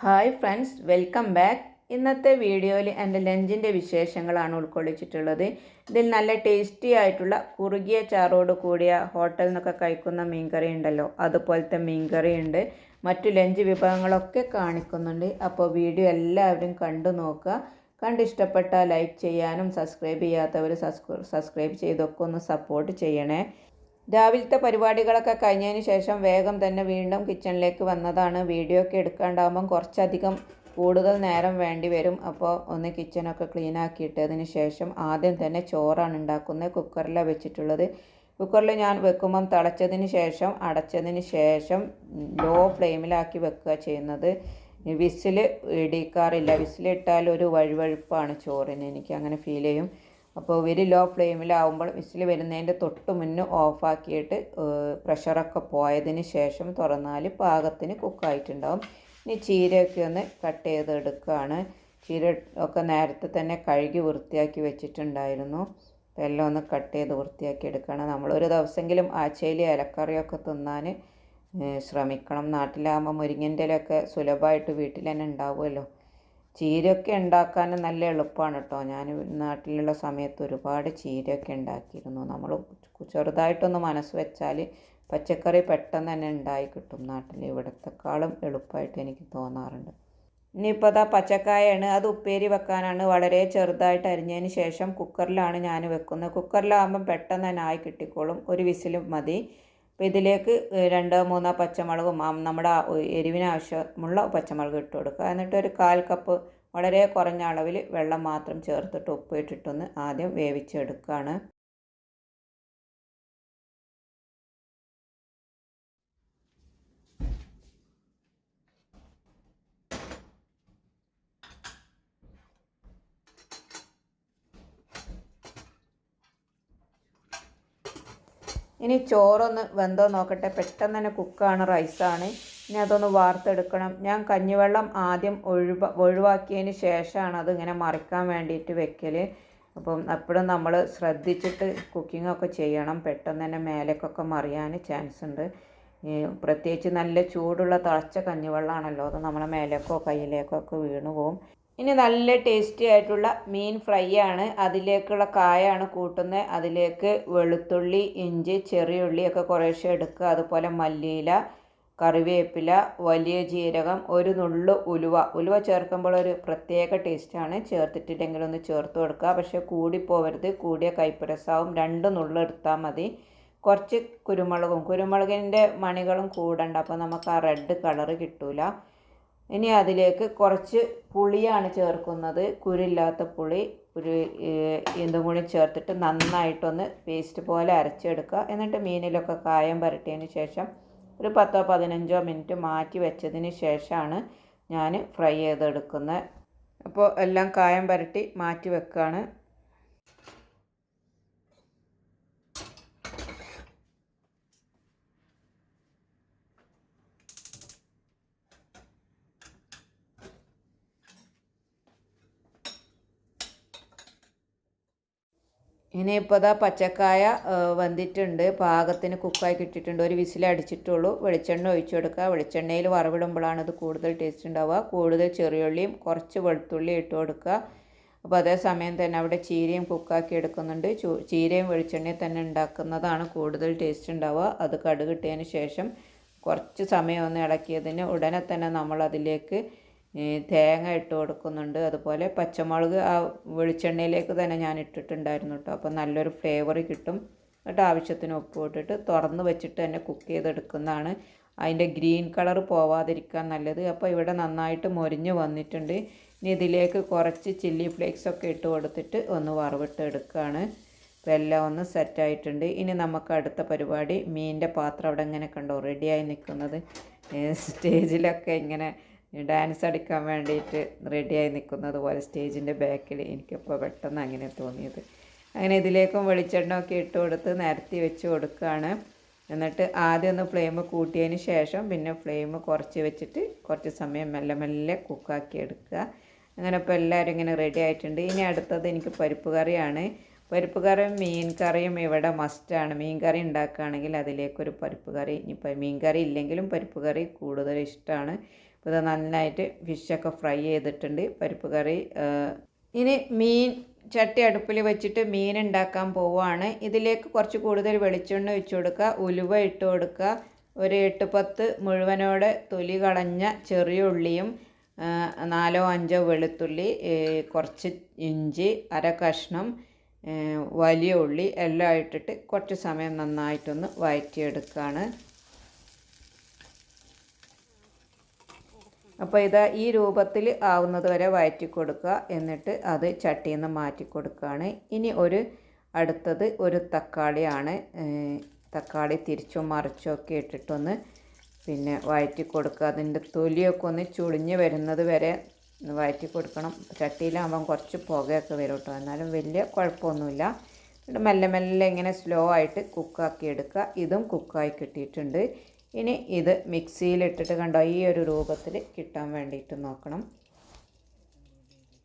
Hi friends welcome back. ഇന്നത്തെ വീഡിയോയിൽ എന്റെ ലഞ്ചിന്റെ വിശേഷങ്ങളാണ് ഉൾക്കൊള്ളിച്ചിട്ടുള്ളത്. ഇതിൽ നല്ല ടേസ്റ്റി ആയിട്ടുള്ള കുറുകിയ ചാറോട് കൂടിയ ഹോട്ടലിൽ നിന്നൊക്കെ കഴിക്കുന്ന മീൻകറി ഉണ്ടല്ലോ. അതുപോലത്തെ മീൻകറി ഉണ്ട്. മറ്റു ലഞ്ച് വിഭവങ്ങളൊക്കെ കാണിക്കുന്നുണ്ട്. അപ്പോൾ വീഡിയോ എല്ലാവരും കണ്ടു നോക്കുക. കണ്ടിഷ്ടപ്പെട്ടാൽ ലൈക്ക് ചെയ്യാനും സബ്സ്ക്രൈബ് ചെയ്യാത്തവർ സബ്സ്ക്രൈബ് ചെയ്തൊക്കെ ഒന്ന് സപ്പോർട്ട് ചെയ്യണേ. രാവിലത്തെ പരിപാടികളൊക്കെ കഴിഞ്ഞതിന് ശേഷം വേഗം തന്നെ വീണ്ടും കിച്ചണിലേക്ക് വന്നതാണ്. വീഡിയോ ഒക്കെ എടുക്കാണ്ടാകുമ്പം കുറച്ചധികം കൂടുതൽ നേരം വേണ്ടി വരും. അപ്പോൾ ഒന്ന് കിച്ചണൊക്കെ ക്ലീൻ ആക്കിയിട്ടതിന് ശേഷം ആദ്യം തന്നെ ചോറാണ് ഉണ്ടാക്കുന്നത്. കുക്കറിലാണ് വെച്ചിട്ടുള്ളത്. കുക്കറിൽ ഞാൻ വെക്കുമ്പം തിളച്ചതിന് ശേഷം അടച്ചതിന് ശേഷം ലോ ഫ്ലെയിമിലാക്കി വെക്കുക ചെയ്യുന്നത്. വിസിൽ ഇടിക്കാറില്ല. വിസിലിട്ടാൽ ഒരു വഴുവഴുപ്പാണ് ചോറിന്. എനിക്ക് അങ്ങനെ ഫീൽ ചെയ്യും. അപ്പോൾ വെരി ലോ ഫ്ലെയിമിലാവുമ്പോൾ വിസിൽ വരുന്നതിന്റെ തൊട്ട് മുന്നേ ഓഫാക്കിയിട്ട് പ്രഷറൊക്കെ പോയതിന് ശേഷം തുറന്നാൽ പാകത്തിന് കുക്കായിട്ടുണ്ടാവും ഇനി ചീരയൊക്കെ ഒന്ന് കട്ട് ചെയ്ത് എടുക്കുകയാണ് ചീര ഒക്കെ നേരത്തെ തന്നെ കഴുകി വൃത്തിയാക്കി വെച്ചിട്ടുണ്ടായിരുന്നു. എല്ലാം ഒന്ന് കട്ട് ചെയ്ത് വൃത്തിയാക്കി എടുക്കണം. നമ്മളൊരു ദിവസമെങ്കിലും ആഴ്ചയിൽ ഇലക്കറിയൊക്കെ തിന്നാൻ ശ്രമിക്കണം. നാട്ടിലാകുമ്പോൾ മുരിങ്ങന്റെ ഇലയൊക്കെ സുലഭമായിട്ട് വീട്ടിൽ തന്നെ ഉണ്ടാവുമല്ലോ. ചീരയൊക്കെ ഉണ്ടാക്കാൻ നല്ല എളുപ്പമാണ് കേട്ടോ ഞാൻ നാട്ടിലുള്ള സമയത്ത് ഒരുപാട് ചീരയൊക്കെ ഉണ്ടാക്കിയിരുന്നു. നമ്മൾ ചെറുതായിട്ടൊന്ന് മനസ്സ് വെച്ചാൽ പച്ചക്കറി പെട്ടെന്ന് തന്നെ ഉണ്ടായി കിട്ടും നാട്ടിൽ. ഇവിടത്തെക്കാളും എളുപ്പമായിട്ട് എനിക്ക് തോന്നാറുണ്ട്. ഇനിയിപ്പോൾ അതാ പച്ചക്കായാണ്. അത് ഉപ്പേരി വെക്കാനാണ്. വളരെ ചെറുതായിട്ട് അരിഞ്ഞതിന് ശേഷം കുക്കറിലാണ് ഞാൻ വെക്കുന്നത്. കുക്കറിലാകുമ്പം പെട്ടെന്ന് തന്നെ ആയി കിട്ടിക്കോളും. ഒരു വിസിലും മതി. അപ്പോൾ ഇതിലേക്ക് രണ്ടോ മൂന്നോ പച്ചമുളകും നമ്മുടെ എരിവിനാവശ്യമുള്ള പച്ചമുളക് ഇട്ട് കൊടുക്കുക. എന്നിട്ട് ഒരു കാൽ കപ്പ് വളരെ കുറഞ്ഞ അളവിൽ വെള്ളം മാത്രം ചേർത്തിട്ട് ഉപ്പ് ഇട്ടിട്ടൊന്ന് ആദ്യം വേവിച്ചെടുക്കുകയാണ് ഇനി ചോറൊന്ന് വെന്തോ നോക്കട്ടെ. പെട്ടെന്ന് തന്നെ കുക്കാണ് റൈസാണ്. ഇനി അതൊന്ന് വാർത്തെടുക്കണം. ഞാൻ കഞ്ഞിവെള്ളം ആദ്യം ഒഴിവ ഒഴിവാക്കിയതിന് ശേഷമാണ് അത് ഇങ്ങനെ മറിക്കാൻ വേണ്ടിയിട്ട് വെക്കൽ അപ്പം എപ്പോഴും നമ്മൾ ശ്രദ്ധിച്ചിട്ട് കുക്കിംഗ് ഒക്കെ ചെയ്യണം. പെട്ടെന്ന് തന്നെ മേലേക്കൊക്കെ മറിയാൻ ചാൻസ് ഉണ്ട്. പ്രത്യേകിച്ച് നല്ല ചൂടുള്ള തിളച്ച കഞ്ഞിവെള്ളമാണല്ലോ അത് നമ്മളെ മേലേക്കോ കയ്യിലേക്കോ ഒക്കെ വീണു പോകും ഇനി നല്ല ടേസ്റ്റി ആയിട്ടുള്ള മീൻ ഫ്രൈ ആണ്. അതിലേക്കുള്ള കായാണ് കൂട്ടുന്നത് അതിലേക്ക് വെളുത്തുള്ളി ഇഞ്ചി ചെറിയ ഉള്ളിയൊക്കെ കുറേശ്ശെ എടുക്കുക. അതുപോലെ മല്ലിയില കറിവേപ്പില വലിയ ജീരകം ഒരു നുള്ളു ഉലുവ. ഉലുവ ചേർക്കുമ്പോൾ ഒരു പ്രത്യേക ടേസ്റ്റാണ് ചേർത്തിട്ടില്ലെങ്കിൽ ഒന്ന് ചേർത്ത് കൊടുക്കുക. പക്ഷേ കൂടിപ്പോവരുത് കൂടിയ കൈപ്പുരസാവും. രണ്ട് നുള്ളു എടുത്താൽ മതി. കുറച്ച് കുരുമുളകും. കുരുമുളകിന്റെ മണികളും കൂടണ്ട. അപ്പോൾ നമുക്ക് ആ റെഡ് കളറ് കിട്ടൂല. ഇനി അതിലേക്ക് കുറച്ച് പുളിയാണ് ചേർക്കുന്നത്. കുരില്ലാത്ത പുളി ഒരു എന്തും കൂടി ചേർത്തിട്ട് നന്നായിട്ടൊന്ന് പേസ്റ്റ് പോലെ അരച്ചെടുക്കുക. എന്നിട്ട് മീനിലൊക്കെ കായം പുരട്ടിയതിന് ശേഷം ഒരു പത്തോ പതിനഞ്ചോ മിനിറ്റ് മാറ്റി വെച്ചതിന് ശേഷമാണ് ഞാൻ ഫ്രൈ ചെയ്തെടുക്കുന്നത്. അപ്പോൾ എല്ലാം കായം പുരട്ടി മാറ്റി വെക്കുകയാണ്. ഇനിയിപ്പോൾ ഇതാ പച്ചക്കായ വന്നിട്ടുണ്ട്. പാകത്തിന് കുക്കായി കിട്ടിയിട്ടുണ്ട്. ഒരു വിസിൽ അടിച്ചിട്ടുള്ളൂ. വെളിച്ചെണ്ണ ഒഴിച്ചു കൊടുക്കുക. വെളിച്ചെണ്ണയിൽ വറവിടുമ്പോഴാണ് ഇത് കൂടുതൽ ടേസ്റ്റ് ഉണ്ടാവുക. കൂടുതൽ ചെറിയുള്ളിയും കുറച്ച് വെളുത്തുള്ളി ഇട്ട് കൊടുക്കുക. അപ്പോൾ അതേ സമയം തന്നെ അവിടെ ചീരയും കുക്കാക്കി എടുക്കുന്നുണ്ട്. ചീരയും വെളിച്ചെണ്ണയും തന്നെ ഉണ്ടാക്കുന്നതാണ് കൂടുതൽ ടേസ്റ്റ് ഉണ്ടാവുക. അത് കടുകിട്ടതിന് ശേഷം കുറച്ച് സമയം ഒന്ന് ഇളക്കിയതിന് ഉടനെ തന്നെ നമ്മൾ അതിലേക്ക് തേങ്ങ ഇട്ട് കൊടുക്കുന്നുണ്ട്. അതുപോലെ പച്ചമുളക് ആ വെളിച്ചെണ്ണയിലേക്ക് തന്നെ ഞാൻ ഇട്ടിട്ടുണ്ടായിരുന്നു കേട്ടോ അപ്പോൾ നല്ലൊരു ഫ്ലേവർ കിട്ടും. എന്നിട്ട് ആവശ്യത്തിന് ഉപ്പ് ഇട്ടിട്ട് തുറന്ന് വെച്ചിട്ട് തന്നെ കുക്ക് ചെയ്തെടുക്കുന്നതാണ്. അതിന്റെ ഗ്രീൻ കളർ പോവാതിരിക്കാൻ നല്ലത്. അപ്പോൾ ഇവിടെ നന്നായിട്ട് മൊരിഞ്ഞ് വന്നിട്ടുണ്ട്. ഇനി ഇതിലേക്ക് കുറച്ച് ചില്ലി ഫ്ലേക്സ് ഒക്കെ ഇട്ട് കൊടുത്തിട്ട് ഒന്ന് വറവിട്ട് എടുക്കുകയാണ് അപ്പോൾ എല്ലാം ഒന്ന് സെറ്റായിട്ടുണ്ട് ഇനി നമുക്ക് അടുത്ത പരിപാടി മീനിന്റെ പാത്രം അവിടെ ഇങ്ങനെ കണ്ടോ? റെഡിയായി നിൽക്കുന്നത്. സ്റ്റേജിലൊക്കെ ഇങ്ങനെ ഡാൻസ് അടിക്കാൻ വേണ്ടിയിട്ട് റെഡിയായി നിൽക്കുന്നത് പോലെ സ്റ്റേജിന്റെ ബാക്കിൽ എനിക്കിപ്പോൾ പെട്ടെന്ന് അങ്ങനെ തോന്നിയത്. അങ്ങനെ ഇതിലേക്കും വെളിച്ചെണ്ണ ഒക്കെ ഇട്ട് കൊടുത്ത് നിരത്തി വെച്ച് കൊടുക്കുകയാണ്. എന്നിട്ട് ആദ്യം ഒന്ന് ഫ്ലെയിം കൂട്ടിയതിന് ശേഷം പിന്നെ ഫ്ലെയിം കുറച്ച് വെച്ചിട്ട് കുറച്ച് സമയം മെല്ലെ മെല്ലെ കുക്കാക്കി എടുക്കുക. അങ്ങനെ ഇപ്പോൾ എല്ലാവരും ഇങ്ങനെ റെഡി ആയിട്ടുണ്ട്. ഇനി അടുത്തത് എനിക്ക് പരിപ്പ് കറിയാണ്. പരിപ്പ് കറിയും മീൻ കറിയും ഇവിടെ മസ്റ്റാണ് മീൻ കറി ഉണ്ടാക്കുകയാണെങ്കിൽ അതിലേക്കൊരു പരിപ്പ് കറി. ഇനിയിപ്പോൾ മീൻ കറി ഇല്ലെങ്കിലും പരിപ്പ് കറി കൂടുതൽ ഇഷ്ടമാണ്. അപ്പോൾ ഇത് നന്നായിട്ട് ഫിഷൊക്കെ ഫ്രൈ ചെയ്തിട്ടുണ്ട്. പരിപ്പ് കറി ഇനി മീൻ ചട്ടി അടുപ്പിൽ വെച്ചിട്ട് മീൻ ഉണ്ടാക്കാൻ പോവുകയാണ്. ഇതിലേക്ക് കുറച്ച് കൂടുതൽ വെളിച്ചെണ്ണ ഒഴിച്ചു കൊടുക്കുക. ഉലുവ ഇട്ട് കൊടുക്കുക. ഒരു എട്ട് പത്ത് മുഴുവനോടെ തൊലി കളഞ്ഞ ചെറിയ ഉള്ളിയും നാലോ അഞ്ചോ വെളുത്തുള്ളി കുറച്ച് ഇഞ്ചി അര കഷ്ണം വലിയ ഉള്ളി എല്ലാം ഇട്ടിട്ട് കുറച്ച് സമയം നന്നായിട്ടൊന്ന് വഴറ്റിയെടുക്കുകയാണ് അപ്പോൾ ഇത് ഈ രൂപത്തിൽ ആവുന്നത് വരെ വഴറ്റി കൊടുക്കുക എന്നിട്ട് അത് ചട്ടിയിൽ നിന്ന് മാറ്റി കൊടുക്കുകയാണ് ഇനി ഒരു അടുത്തത് ഒരു തക്കാളിയാണ്. തക്കാളി തിരിച്ചും മറിച്ചും ഒക്കെ ഇട്ടിട്ടൊന്ന് പിന്നെ വഴറ്റി കൊടുക്കുക അതിന്റെ തൊലിയൊക്കെ ഒന്ന് ചുളിഞ്ഞ് വരുന്നത് വരെ വഴറ്റി കൊടുക്കണം ചട്ടിയിലാകുമ്പം കുറച്ച് പുകയൊക്കെ വരും കേട്ടോ എന്നാലും വലിയ കുഴപ്പമൊന്നുമില്ല. എന്നിട്ട് മെല്ലെ മെല്ലെ ഇങ്ങനെ സ്ലോ ആയിട്ട് കുക്കാക്കി എടുക്കുക. ഇതും കുക്കായി കിട്ടിയിട്ടുണ്ട്. ഇനി ഇത് മിക്സിയിലിട്ടിട്ട് കണ്ടോ ഈ ഒരു രൂപത്തിൽ കിട്ടാൻ വേണ്ടിയിട്ട് നോക്കണം.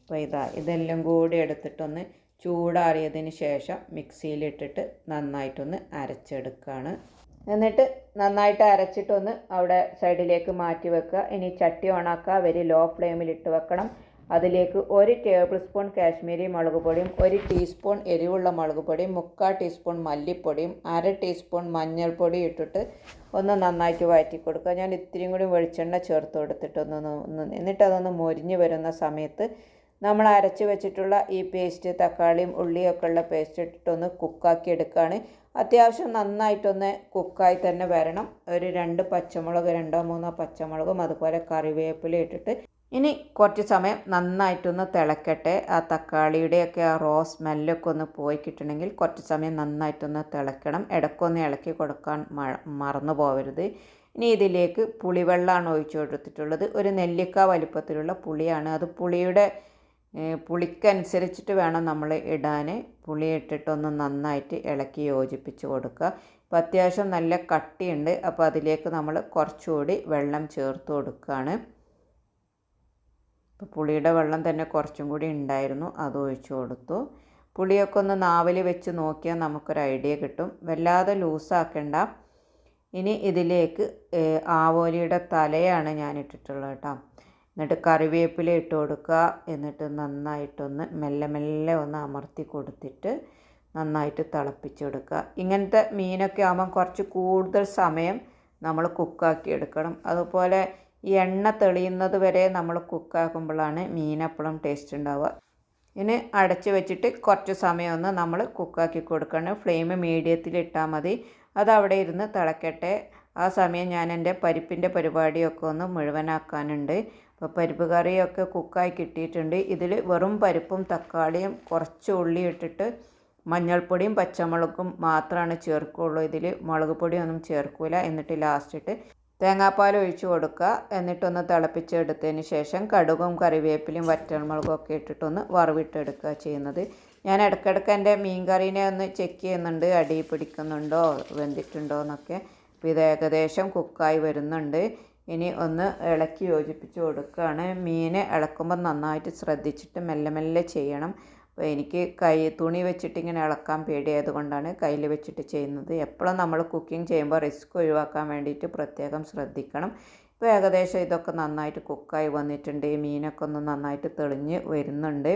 അപ്പോൾ ഇതാ ഇതെല്ലാം കൂടി എടുത്തിട്ടൊന്ന് ചൂടാറിയതിന് ശേഷം മിക്സിയിലിട്ടിട്ട് നന്നായിട്ടൊന്ന് അരച്ചെടുക്കുകയാണ് എന്നിട്ട് നന്നായിട്ട് അരച്ചിട്ടൊന്ന് അവിടെ സൈഡിലേക്ക് മാറ്റി വെക്കുക. ഇനി ചട്ടി ഓണാക്കുക വെരി ലോ ഫ്ലെയിമിൽ ഇട്ട് വെക്കണം. അതിലേക്ക് ഒരു ടേബിൾ സ്പൂൺ കാശ്മീരി മുളക് പൊടിയും ഒരു ടീസ്പൂൺ എരിവുള്ള മുളക് പൊടിയും മുക്കാൽ ടീസ്പൂൺ മല്ലിപ്പൊടിയും അര ടീസ്പൂൺ മഞ്ഞൾപ്പൊടി ഇട്ടിട്ട് ഒന്ന് നന്നായിട്ട് വഴറ്റി കൊടുക്കുക ഞാൻ ഇത്തിരിയും കൂടി വെളിച്ചെണ്ണ ചേർത്ത് കൊടുത്തിട്ടൊന്ന് എന്നിട്ട് അതൊന്ന് മൊരിഞ്ഞ് വരുന്ന സമയത്ത് നമ്മൾ അരച്ച് വെച്ചിട്ടുള്ള ഈ പേസ്റ്റ് തക്കാളിയും ഉള്ളിയൊക്കെ ഉള്ള പേസ്റ്റ് ഇട്ടിട്ടൊന്ന് കുക്കാക്കി എടുക്കുകയാണ്. അത്യാവശ്യം നന്നായിട്ടൊന്ന് കുക്കായി തന്നെ വരണം. ഒരു രണ്ട് പച്ചമുളക് രണ്ടോ മൂന്നോ പച്ചമുളകും അതുപോലെ കറിവേപ്പില ഇട്ടിട്ട് ഇനി കുറച്ച് സമയം നന്നായിട്ടൊന്ന് തിളക്കട്ടെ. ആ തക്കാളിയുടെയൊക്കെ ആ റോ സ്മെല്ലൊക്കെ ഒന്ന് പോയി കിട്ടണമെങ്കിൽ കുറച്ച് സമയം നന്നായിട്ടൊന്ന് തിളക്കണം. ഇടക്കൊന്ന് ഇളക്കി കൊടുക്കാൻ മറന്നു പോകരുത് ഇനി ഇതിലേക്ക് പുളിവെള്ളമാണ് ഒഴിച്ചു കൊടുത്തിട്ടുള്ളത്. ഒരു നെല്ലിക്ക വലിപ്പത്തിലുള്ള പുളിയാണ്. അത് പുളിയുടെ പുളിക്കനുസരിച്ചിട്ട് വേണം നമ്മൾ ഇടാൻ. പുളി ഇട്ടിട്ടൊന്ന് നന്നായിട്ട് ഇളക്കി യോജിപ്പിച്ച് കൊടുക്കുക. ഇപ്പോൾ അത്യാവശ്യം നല്ല കട്ടിയുണ്ട്. അപ്പോൾ അതിലേക്ക് നമ്മൾ കുറച്ചുകൂടി വെള്ളം ചേർത്ത് കൊടുക്കുകയാണ്. ഇപ്പോൾ പുളിയുടെ വെള്ളം തന്നെ കുറച്ചും കൂടി ഉണ്ടായിരുന്നു അത് ഒഴിച്ചു കൊടുത്തു. പുളിയൊക്കെ ഒന്ന് നാവിൽ വെച്ച് നോക്കിയാൽ നമുക്കൊരു ഐഡിയ കിട്ടും. വല്ലാതെ ലൂസാക്കണ്ട. ഇനി ഇതിലേക്ക് ആവോലിയുടെ തലയാണ് ഞാൻ ഇട്ടിട്ടുള്ളത് കേട്ടോ. എന്നിട്ട് കറിവേപ്പില ഇട്ട് കൊടുക്കുക. എന്നിട്ട് നന്നായിട്ടൊന്ന് മെല്ലെ മെല്ലെ ഒന്ന് അമർത്തി കൊടുത്തിട്ട് നന്നായിട്ട് തിളപ്പിച്ചെടുക്കുക ഇങ്ങനത്തെ മീനൊക്കെ ആകുമ്പം കുറച്ച് കൂടുതൽ സമയം നമ്മൾ കുക്കാക്കി എടുക്കണം. അതുപോലെ ഈ എണ്ണ തെളിയുന്നത് വരെ നമ്മൾ കുക്കാക്കുമ്പോഴാണ് മീനപ്പളം ടേസ്റ്റ് ഉണ്ടാവുക. ഇനി അടച്ചു വെച്ചിട്ട് കുറച്ച് സമയം ഒന്ന് നമ്മൾ കുക്കാക്കി കൊടുക്കണം. ഫ്ലെയിം മീഡിയത്തിൽ ഇട്ടാൽ മതി. അത് അവിടെ ഇരുന്ന് തിളക്കട്ടെ. ആ സമയം ഞാൻ എന്റെ പരിപ്പിന്റെ പരിപാടിയൊക്കെ ഒന്ന് മുഴുവനാക്കാനുണ്ട്. അപ്പോൾ പരിപ്പ് കറിയൊക്കെ കുക്കായി കിട്ടിയിട്ടുണ്ട്. ഇതിൽ വെറും പരിപ്പും തക്കാളിയും കുറച്ച് ഉള്ളി ഇട്ടിട്ട് മഞ്ഞൾപ്പൊടിയും പച്ചമുളകും മാത്രമാണ് ചേർക്കുള്ളൂ. ഇതിൽ മുളക് പൊടിയൊന്നും ചേർക്കില്ല എന്നിട്ട് ലാസ്റ്റിട്ട് തേങ്ങാപ്പാൽ ഒഴിച്ച് കൊടുക്കുക. എന്നിട്ടൊന്ന് തിളപ്പിച്ചെടുത്തതിന് ശേഷം കടുകും കറിവേപ്പിലയും വറ്റൽമുളകും ഒക്കെ ഇട്ടിട്ടൊന്ന് വറവിട്ടെടുക്കുക ചെയ്യുന്നത്. ഞാൻ ഇടയ്ക്കിടയ്ക്ക് എന്റെ മീൻ കറീനെ ഒന്ന് ചെക്ക് ചെയ്യുന്നുണ്ട്. അടി പിടിക്കുന്നുണ്ടോ? വെന്തിട്ടുണ്ടോ എന്നൊക്കെ. അപ്പോൾ ഇത് ഏകദേശം കുക്കായി വരുന്നുണ്ട്. ഇനി ഒന്ന് ഇളക്കി യോജിപ്പിച്ച് കൊടുക്കുകയാണ്. മീൻ ഇളക്കുമ്പോൾ നന്നായിട്ട് ശ്രദ്ധിച്ചിട്ട് മെല്ലെ മെല്ലെ ചെയ്യണം. അപ്പോൾ എനിക്ക് കൈ തുണി വെച്ചിട്ട് ഇങ്ങനെ ഇളക്കാൻ പേടിയായത് കൊണ്ടാണ് കയ്യിൽ വെച്ചിട്ട് ചെയ്യുന്നത്. എപ്പോഴും നമ്മൾ കുക്കിംഗ് ചെയ്യുമ്പോൾ റിസ്ക് ഒഴിവാക്കാൻ വേണ്ടിയിട്ട് പ്രത്യേകം ശ്രദ്ധിക്കണം. ഇപ്പോൾ ഏകദേശം ഇതൊക്കെ നന്നായിട്ട് കുക്കായി വന്നിട്ടുണ്ട്. മീനൊക്കെ ഒന്ന് നന്നായിട്ട് തെളിഞ്ഞ് വരുന്നുണ്ട്.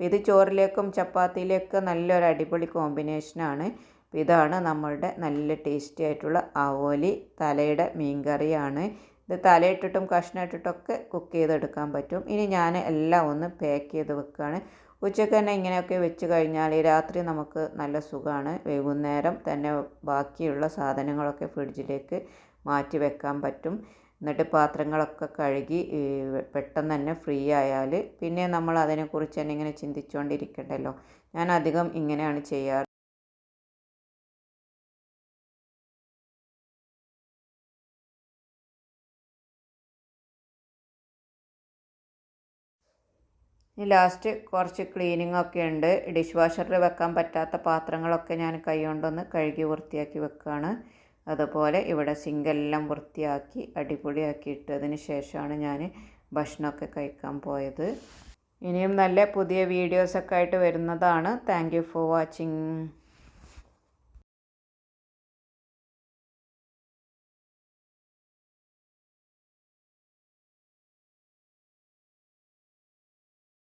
ഇത് ചോറിലേക്കും ചപ്പാത്തിയിലേക്കും നല്ലൊരു അടിപൊളി കോമ്പിനേഷനാണ്. ഇതാണ് നമ്മളുടെ നല്ല ടേസ്റ്റി ആയിട്ടുള്ള ആവോലി തലയുടെ മീൻ കറിയാണ് ഇത് തലയിട്ടിട്ടും കഷ്ണം ഇട്ടിട്ടൊക്കെ കുക്ക് ചെയ്തെടുക്കാൻ പറ്റും. ഇനി ഞാൻ എല്ലാം ഒന്ന് പാക്ക് ചെയ്ത് വെക്കുകയാണ് ഉച്ചയ്ക്ക് തന്നെ ഇങ്ങനെയൊക്കെ വെച്ച് കഴിഞ്ഞാൽ രാത്രി നമുക്ക് നല്ല സുഖമാണ്. വൈകുന്നേരം തന്നെ ബാക്കിയുള്ള സാധനങ്ങളൊക്കെ ഫ്രിഡ്ജിലേക്ക് മാറ്റി വെക്കാൻ പറ്റും. എന്നിട്ട് പാത്രങ്ങളൊക്കെ കഴുകി പെട്ടെന്ന് തന്നെ ഫ്രീ ആയാൽ പിന്നെ നമ്മൾ അതിനെക്കുറിച്ച് തന്നെ ഇങ്ങനെ ചിന്തിച്ചുകൊണ്ടിരിക്കണ്ടല്ലോ ഞാൻ അധികം ഇങ്ങനെയാണ് ചെയ്യാറ്. ഇനി ലാസ്റ്റ് കുറച്ച് ക്ലീനിങ് ഒക്കെ ഉണ്ട്. ഡിഷ് വാഷറിൽ വെക്കാൻ പറ്റാത്ത പാത്രങ്ങളൊക്കെ ഞാൻ കൈകൊണ്ടൊന്ന് കഴുകി വൃത്തിയാക്കി വെക്കുകയാണ് അതുപോലെ ഇവിടെ സിങ്കെല്ലാം വൃത്തിയാക്കി അടിപൊളിയാക്കി ഇട്ടതിന് ശേഷമാണ് ഞാൻ ഭക്ഷണമൊക്കെ കഴിക്കാൻ പോയത്. ഇനിയും നല്ല പുതിയ വീഡിയോസൊക്കെ ആയിട്ട് വരുന്നതാണ്. Thank for watching